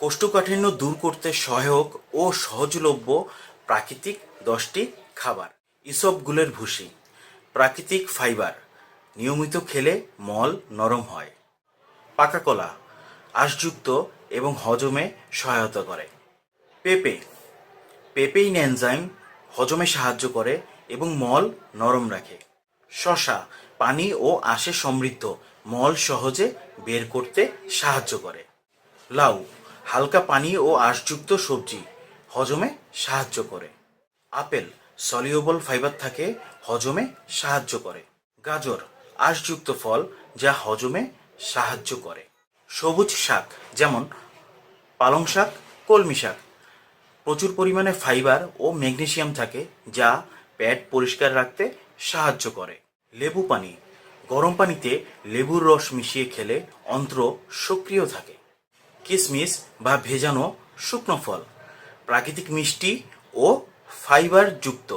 কোষ্ঠকাঠিন্য দূর করতে সহায়ক ও সহজলভ্য প্রাকৃতিক দশটি খাবার। ইসবগুলের ভুসি, প্রাকৃতিক ফাইবার, নিয়মিত খেলে মল নরম হয়। পাকা কলা, আঁশযুক্ত এবং হজমে সহায়তা করে। পেঁপে পেঁপেইন এনজাইম হজমে সাহায্য করে এবং মল নরম রাখে। শশা পানি ও আঁশে সমৃদ্ধ মল সহজে বের করতে সাহায্য করে। লাউ হালকা পানি ও আঁশযুক্ত সবজি হজমে সাহায্য করে। আপেল সলিউবল ফাইবার থাকে, হজমে সাহায্য করে। গাজর আঁশযুক্ত ফল যা হজমে সাহায্য করে। সবুজ শাক যেমন পালং শাক, কলমি শাক। প্রচুর পরিমাণে ফাইবার ও ম্যাগনেশিয়াম থাকে যা পেট পরিষ্কার রাখতে সাহায্য করে। লেবু পানি, গরম পানিতে লেবুর রস মিশিয়ে খেলে অন্ত্র সক্রিয় থাকে। কিশমিশ বা ভেজানো শুকনো ফল। প্রাকৃতিক মিষ্টি ও ফাইবার যুক্ত।